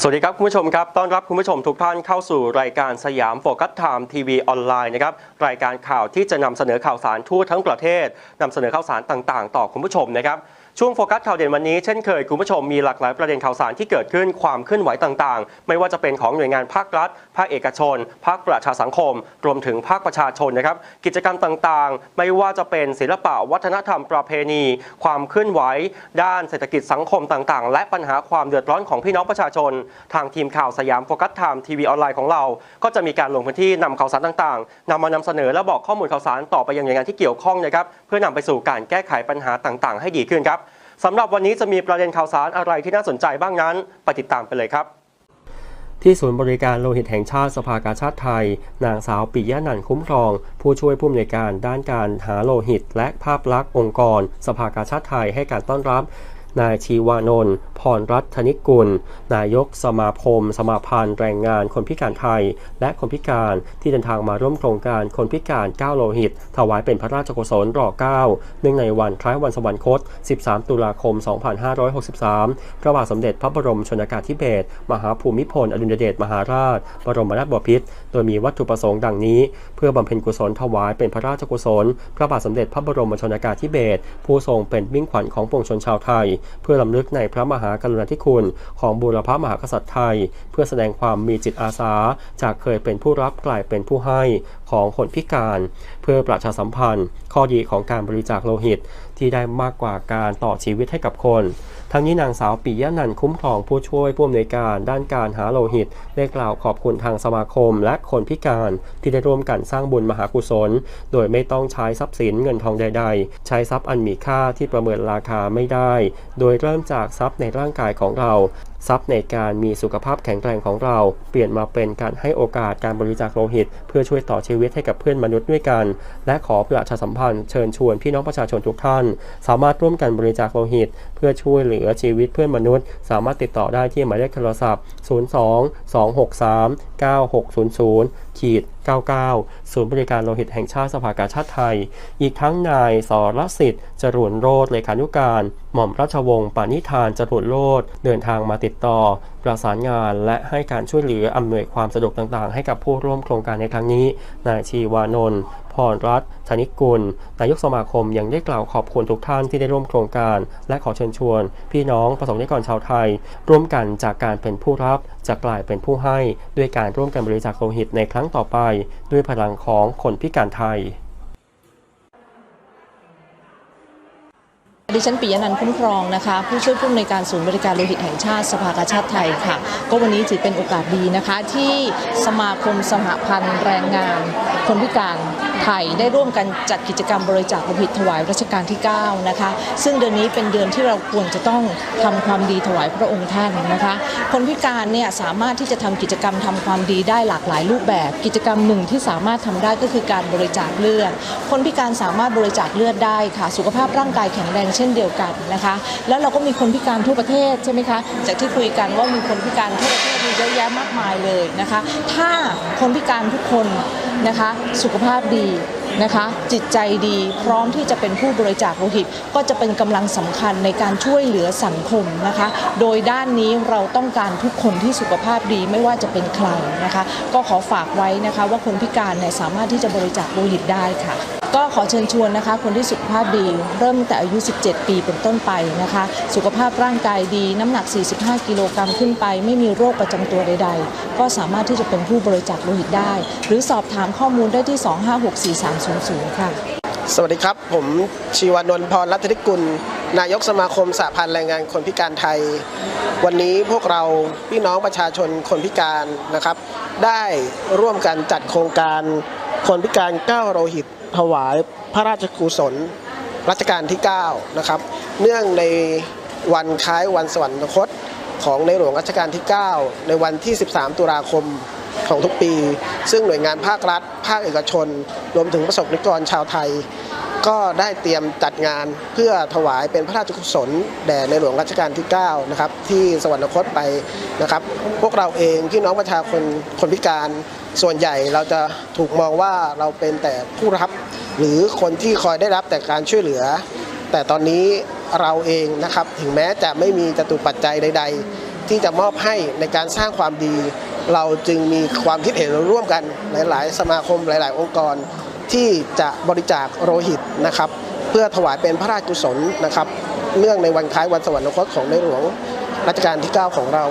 สวัสดีครับคุณผู้ชมครับต้อนรับคุณผู้ชมทุกท่านเข้าสู่รายการสยามโฟกัสไทม์ทีวีออนไลน์นะครับรายการข่าวที่จะนำเสนอข่าวสารทั่วทั้งประเทศนำเสนอข่าวสารต่างๆ ต่อคุณผู้ชมนะครับ ช่วงโฟกัสข่าวเด่นวันนี้เช่นเคยคุณผู้ชมมีหลากหลายประเด็นข่าวสารที่เกิดขึ้นความเคลื่อนไหวต่างๆ ไม่ว่าจะเป็นของหน่วยงานภาครัฐ ภาคเอกชน ภาคประชาสังคม รวมถึงภาคประชาชนนะครับ กิจกรรมต่างๆ ไม่ว่าจะเป็นศิลปะวัฒนธรรมประเพณี ความเคลื่อนไหว ด้านเศรษฐกิจสังคมต่างๆ และปัญหาความเดือดร้อนของพี่น้องประชาชน ทางทีมข่าวสยามโฟกัสไทม์ทีวีออนไลน์ของเรา ก็จะมีการลงพื้นที่นำข่าวสารต่างๆนำมานำเสนอและบอกข้อมูลข่าวสารต่อไปยังหน่วยงานที่เกี่ยวข้องนะครับเพื่อนำไปสู่การแก้ไขปัญหาต่างๆ ให้ดีขึ้นครับ สำหรับวันนี้จะมีประเด็นข่าวสารอะไรที่น่าสนใจบ้างนั้นไปติดตามไปเลยครับ ที่ศูนย์บริการโลหิตแห่งชาติสภากาชาติไทย นางสาวปิยะนันคุ้มครอง ผู้ช่วยผู้อำนวยการด้านการหาโลหิต และภาพลักษณ์องค์กร สภากาชาติไทยให้การต้อนรับ นายชีวานนท์พรรัตนิกุล นายกสมาคม สมาพันธ์แรงงานคนพิการไทย และคนพิการที่เดินทางมาร่วมโครงการคนพิการ 9 โลหิต ถวายเป็นพระราชกุศลรอ9เนื่องในวันคล้ายวันสวรรคต 13 ตุลาคม 2563 พระบาทสมเด็จพระบรมชนกาธิเบศรมหาภูมิพลอดุลยเดชมหาราช บรมนาถบพิตรโดยมีวัตถุประสงค์ดังนี้ เพื่อบำเพ็ญกุศลถวายเป็นพระราชกุศล พระบาทสมเด็จพระบรมชนกาธิเบศรผู้ทรงเป็นมิ่งขวัญของปวงชนชาวไทยเพื่อลำลึกในพระมหากรุณาธิคุณของบูรพมหากษัตริย์ไทย เพื่อแสดงความมีจิตอาสา จากเคยเป็นผู้รับกลายเป็นผู้ให้ของคนพิการ เพื่อประชาสัมพันธ์ ข้อดีของการบริจาคโลหิต ที่ได้มากกว่าการต่อชีวิตให้กับคน ทั้งนี้นางสาวปิยะนันคุ้มครองผู้ช่วยผู้อำนวยการด้านการหาโลหิต ได้กล่าวขอบคุณทางสมาคม และคนพิการที่ได้ร่วมกันสร้างบุญมหากุศล โดยไม่ต้องใช้ทรัพย์สินเงินทองใด ๆ ใช้ทรัพย์อันมีค่าที่ประเมินราคาไม่ได้ โดยเริ่มจากทรัพย์ในร่างกายของเรา ทรัพย์ในการมีสุขภาพแข็งแรงของเรา เปลี่ยนมาเป็นการให้โอกาสการบริจาคโลหิต เพื่อช่วยต่อชีวิตให้กับเพื่อนมนุษย์ด้วยกัน และขอประชาสัมพันธ์เชิญชวนพี่น้องประชาชนทุกท่าน สามารถร่วมกันบริจาคโลหิต เพื่อช่วยเหลือชีวิตเพื่อนมนุษย์ สามารถติดต่อได้ที่หมายเลขโทรศัพท์ 02 263 9600ขีด 99 ศูนย์บริการโลหิตแห่งชาติสภากาชาติไทย อีกทั้งนายสรสิทธิ์จรวนโรธเลขานุการ หม่อมราชวงศ์ปานิธานจรวนโรธเดินทางมาติดต่อ ประสานงานและให้การช่วยเหลืออำนวยความสะดวกต่างๆ ให้กับผู้ร่วมโครงการในครั้งนี้นายชีวานนท์พรรัตน์ธนิกุล นายกสมาคมยังได้กล่าวขอบคุณทุกท่านที่ได้ร่วมโครงการ และขอเชิญชวน พี่น้องประสงค์นิกรชาวไทย ร่วมกันจากการเป็นผู้รับจะกลายเป็นผู้ให้ ด้วยการร่วมกันบริจาคโลหิตในครั้งต่อไป ด้วยพลังของคนพิการไทย ดิฉันปิยนันท์คุ้มครองนะคะ ผู้ช่วยผู้อำนวยการศูนย์บริการโลหิตแห่งชาติสภากาชาติไทยค่ะ ก็วันนี้ถือเป็นโอกาสดีนะคะที่สมาคมสหพันธ์แรงงาน คนพิการไทยได้ร่วมกันจัดกิจกรรมบริจาคโลหิตถวายรัชกาลที่ 9 นะคะ ซึ่งเดือนนี้เป็นเดือนที่เราควรจะต้องทำความดีถวายพระองค์ท่านนะคะ คนพิการเนี่ยสามารถที่จะทำกิจกรรมทำความดีได้หลากหลายรูปแบบ กิจกรรมหนึ่งที่สามารถทำได้ก็คือการบริจาคเลือด คนพิการสามารถบริจาคเลือดได้ค่ะ สุขภาพร่างกายแข็งแรงเช่นเดียวกันนะคะ แล้วเราก็มีคนพิการทั่วประเทศใช่ไหมคะ จากที่คุยกันว่ามีคนพิการทั่วประเทศมีเยอะแยะมากมายเลยนะคะ ถ้าคนพิการทุกคน นะคะ สุขภาพดี นะคะ จิตใจดีพร้อมที่จะเป็นผู้บริจาคโลหิต ก็จะเป็นกำลังสำคัญในการช่วยเหลือสังคมนะคะ โดยด้านนี้เราต้องการทุกคนที่สุขภาพดีไม่ว่าจะเป็นใครนะคะ ก็ขอฝากไว้นะคะว่าคนพิการเนี่ยสามารถที่จะบริจาคโลหิตได้ค่ะก็ขอเชิญชวนนะคะ คนที่สุขภาพดีเริ่มแต่อายุ 17 ปีเป็นต้นไปนะคะ สุขภาพร่างกายดีน้ำหนัก 45 กิโลกรัมขึ้นไป ไม่มีโรคประจำตัวใด ๆ ก็สามารถที่จะเป็นผู้บริจาคโลหิตได้ หรือสอบถามข้อมูลได้ที่ 25643 0ค่ะ สวัสดีครับ ผมชีวานนท์พรรัตนิกุล นายกสมาคมสหพันธ์แรงงานคนพิการไทย วันนี้พวกเราพี่น้องประชาชนคนพิการนะครับ ได้ร่วมกันจัดโครงการคนพิการก้าวโลหิต ถวายพระราชกุศลรัชกาลที่ 9 นะครับ เนื่องในวันคล้ายวันสวรรคตของในหลวงรัชกาลที่ 9 ในวันที่ 13 ตุลาคม ของทุกปี ซึ่งหน่วยงานภาครัฐ ภาคเอกชน รวมถึงประสบนิกรชาวไทย ก็ได้เตรียมจัดงานเพื่อถวายเป็นพระราชกุศลแด่ในหลวงรัชกาลที่ 9 นะครับ ที่สวรรคตไปนะครับ พวกเราเองพี่น้องประชาชนคนพิการส่วนใหญ่เราจะถูกมองว่าเราเป็นแต่ผู้รับ หรือคนที่คอยได้รับแต่การช่วยเหลือ แต่ตอนนี้เราเองนะครับถึงแม้จะไม่มีจตุปัจจัยใด ๆ ที่จะมอบให้ในการสร้างความดี เราจึงมีความคิดเห็นร่วมกันหลาย ๆ สมาคมหลาย ๆ องค์กร ที่จะบริจาคโลหิตนะครับ เพื่อถวายเป็นพระราชกุศลนะครับเนื่องในวันคล้ายวันสวรรคตของในหลวงรัชกาลที่ 9 ของเรา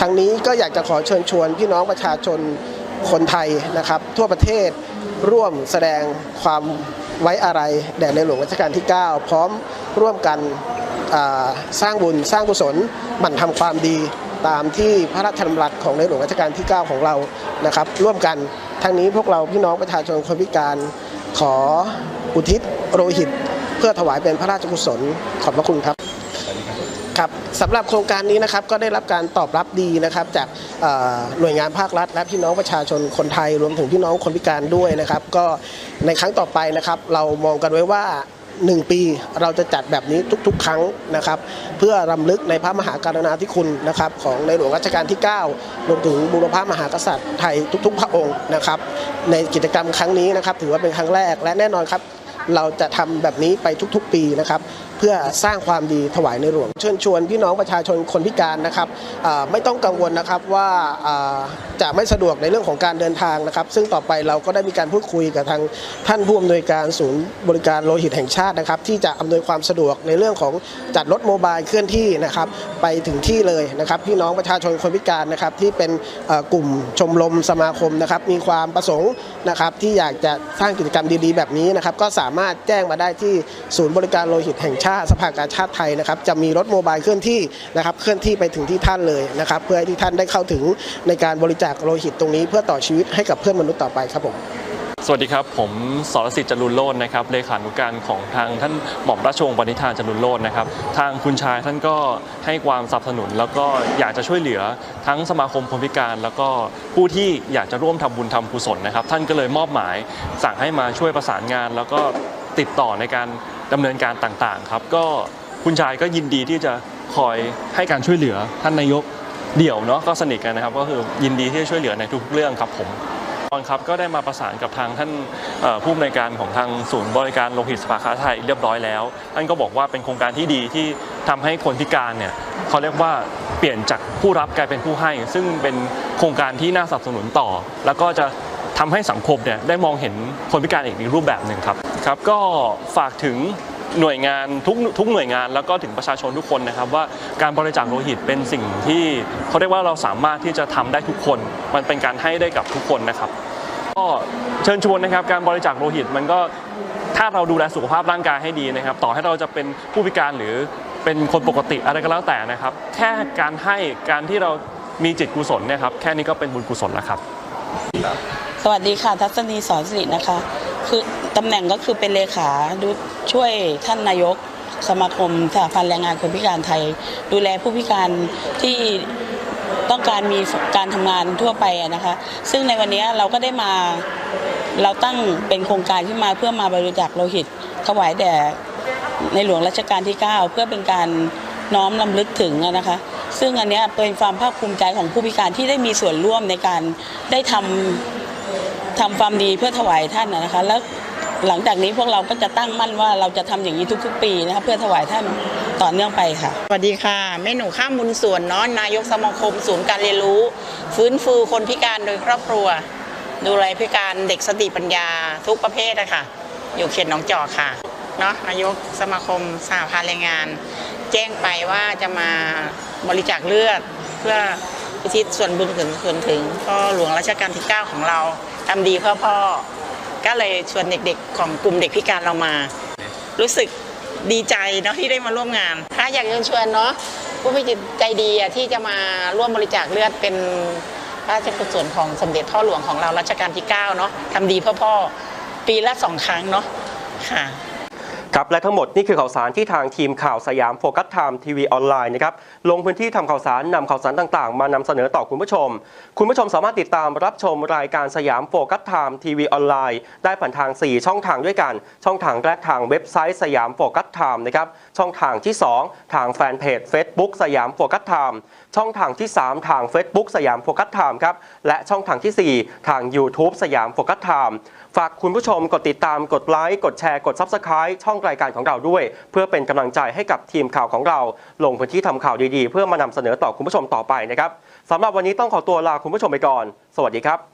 ทั้งนี้ก็อยากจะขอเชิญชวนพี่น้องประชาชนคนไทยนะครับ ทั่วประเทศร่วมแสดงความไว้อาลัยแด่ในหลวงรัชกาลที่ 9 พร้อมร่วมกัน สร้างบุญสร้างกุศลหมั่นทำความดีตามที่พระราชดำรัสของในหลวงรัชกาลที่ 9 ของเรานะครับ ร่วมกันทั้งนี้พวกเราพี่น้องประชาชนคนพิการขออุทิศโลหิต เพื่อถวายเป็นพระราชกุศลขอบพระคุณครับครับสำหรับโครงการนี้นะครับก็ได้รับการตอบรับดีนะครับจากหน่วยงานภาครัฐ และพี่น้องประชาชนคนไทยรวมถึงพี่น้องคนพิการด้วยนะครับ ก็ในครั้งต่อไปนะครับ เรามองกันไว้ว่า 1 ปีเราจะจัดแบบนี้ทุกๆ ครั้งนะครับ เพื่อรำลึกในพระมหากรุณาธิคุณนะครับ ของในหลวงรัชกาลที่ 9 รวมถึงบุรพมหากษัตริย์ไทยทุก ๆ พระองค์นะครับ ในกิจกรรมครั้งนี้นะครับ ถือว่าเป็นครั้งแรกและแน่นอนครับ เราจะทำแบบนี้ไปทุกๆ ปีนะครับเพื่อสร้างความดีถวายในหลวง เชิญชวนพี่น้องประชาชนคนพิการนะครับไม่ต้องกังวลนะครับว่าจะไม่สะดวกในเรื่องของการเดินทางนะครับ ซึ่งต่อไปเราก็ได้มีการพูดคุยกับทางท่านผู้อำนวยการศูนย์บริการโลหิตแห่งชาตินะครับ ที่จะอำนวยความสะดวกในเรื่องของจัดรถโมบายเคลื่อนที่นะครับ ไปถึงที่เลยนะครับ พี่น้องประชาชนคนพิการนะครับ ที่เป็นกลุ่มชมรมสมาคมนะครับ มีความประสงค์นะครับ ที่อยากจะสร้างกิจกรรมดีๆ แบบนี้นะครับ ก็สามารถแจ้งมาได้ที่ศูนย์บริการโลหิตแห่งชาติสภากาชาติไทยนะครับจะมีรถโมบายเคลื่อนที่นะครับเคลื่อนที่ไปถึงที่ท่านเลยนะครับเพื่อให้ที่ท่านได้เข้าถึงในการบริจาคโลหิตตรงนี้ เพื่อต่อชีวิตให้กับเพื่อนมนุษย์ต่อไปครับผมสวัสดีครับ ผมสรสิทธิ์จรุนโลดนะครับเลขานุการของทางท่านหม่อมราชวงศ์ปณิธานจรุนโลดนะครับ ทางคุณชายท่านก็ให้ความสนับสนุน แล้วก็อยากจะช่วยเหลือทั้งสมาคมคนพิการ แล้วก็ผู้ที่อยากจะร่วมทำบุญทำกุศลนะครับ ท่านก็เลยมอบหมายสั่งให้มาช่วยประสานงาน แล้วก็ติดต่อในการ ดำเนินการต่างๆครับก็คุณชายก็ยินดีที่จะคอยให้การช่วยเหลือท่านนายกเดี่ยวเนาะก็สนิทกันนะครับ ก็คือยินดีที่จะช่วยเหลือในทุกเรื่องครับผมตอนครับก็ได้มาประสานกับทางท่านผู้อำนวยการของทางศูนย์บริการโลหิตสภากาชาไทยเรียบร้อยแล้วท่านก็บอกว่าเป็นโครงการที่ดีที่ทำให้คนพิการเนี่ยเขาเรียกว่าเปลี่ยนจากผู้รับกลายเป็นผู้ให้ ซึ่งเป็นโครงการที่น่าสนับสนุนต่อ แล้วก็จะทำให้สังคมเนี่ยได้มองเห็นคนพิการอีกรูปแบบหนึ่งครับ ครับก็ฝากถึงหน่วยงานทุกทุกหน่วยงานแล้วก็ถึงประชาชนทุกคนนะครับ ว่าการบริจาคโลหิตเป็นสิ่งที่เขาเรียกว่าเราสามารถที่จะทำได้ทุกคน มันเป็นการให้ได้กับทุกคนนะครับ ก็เชิญชวนนะครับ การบริจาคโลหิตมันก็ถ้าเราดูแลสุขภาพร่างกายให้ดีนะครับ ต่อให้เราจะเป็นผู้พิการหรือเป็นคนปกติอะไรก็แล้วแต่นะครับ แค่การให้การที่เรามีจิตกุศลเนี่ยครับแค่นี้ก็เป็นบุญกุศลแล้วครับ สวัสดีค่ะ ทัศนีสอนสิรินะคะ ตำแหน่งก็คือเป็นเลขาดูช่วยท่านนายกสมาคมสหพันธ์แรงงานคนพิการไทย ดูแลผู้พิการที่ต้องการมีการทำงานทั่วไปนะคะ ซึ่งในวันนี้เราก็ได้มาเราตั้งเป็นโครงการขึ้นมาเพื่อมาบริจาคโลหิตถวายแด่ในหลวงรัชกาลที่ 9 เพื่อเป็นการน้อมลำลึกถึงนะคะ ซึ่งอันนี้เป็นความภาคภูมิใจของผู้พิการที่ได้มีส่วนร่วมในการได้ทำทำความดีเพื่อถวายท่านนะคะ แล้ว หลังจากนี้พวกเราก็จะตั้งมั่นว่าเราจะทำอย่างนี้ทุก ๆ ปีนะคะเพื่อถวายท่านต่อเนื่องไปค่ะ สวัสดีค่ะ แม่หนูข้ามบุญส่วนนาะนายกสมาคมศูนย์การเรียนรู้ ฟื้นฟูคนพิการโดยครอบครัว ดูแลพิการเด็กสติปัญญาทุกประเภทนะคะอยู่เขตหนองจอกค่ะเนาะนายกสมาคมสหพันธ์แรงงาน แจ้งไปว่าจะมาบริจาคเลือดเพื่ออุทิศส่วนบุญถึงถึงถึงพ่อหลวงรัชกาลที่ 9 ของเราทำดีเพื่อพ่อ ก็เลยชวนเด็กๆ ของกลุ่มเด็กพิการเรามา รู้สึกดีใจเนาะที่ได้มาร่วมงานถ้าอยากเชิญชวนเนาะผู้มีจิตใจดีอะที่จะมาร่วมบริจาคเลือดเป็นพระราชกุศลของสมเด็จพ่อหลวงของเรารัชกาลที่ 9 เนาะทำดีเพื่อพ่อปีละสองครั้งเนาะค่ะ ครับและทั้งหมดนี่คือข่าวสารที่ทางทีมข่าวสยามโฟกัสไทม์ทีวีออนไลน์นะครับลงพื้นที่ทำข่าวสารนำข่าวสารต่างๆ มานำเสนอต่อคุณผู้ชม คุณผู้ชมสามารถติดตามรับชมรายการสยามโฟกัสไทม์ทีวีออนไลน์ได้ผ่านทาง 4 ช่องทางด้วยกัน ช่องทางแรกทางเว็บไซต์สยามโฟกัสไทม์นะครับช่องทางที่ 2 ทางแฟนเพจ Facebook สยามโฟกัสไทม์ช่องทางที่ 3 ทาง Facebook สยามโฟกัสไทม์ครับและช่องทางทีสี่4 ทาง YouTube สยามโฟกัสไทม์ ฝากคุณผู้ชมกดติดตามกดไลค์กดแชร์กด Subscribe ช่องรายการของเราด้วย เพื่อเป็นกำลังใจให้กับทีมข่าวของเรา ลงพื้นที่ทำข่าวดีๆ เพื่อมานำเสนอต่อคุณผู้ชมต่อไปนะครับสำหรับวันนี้ต้องขอตัวลาคุณผู้ชมไปก่อน สวัสดีครับ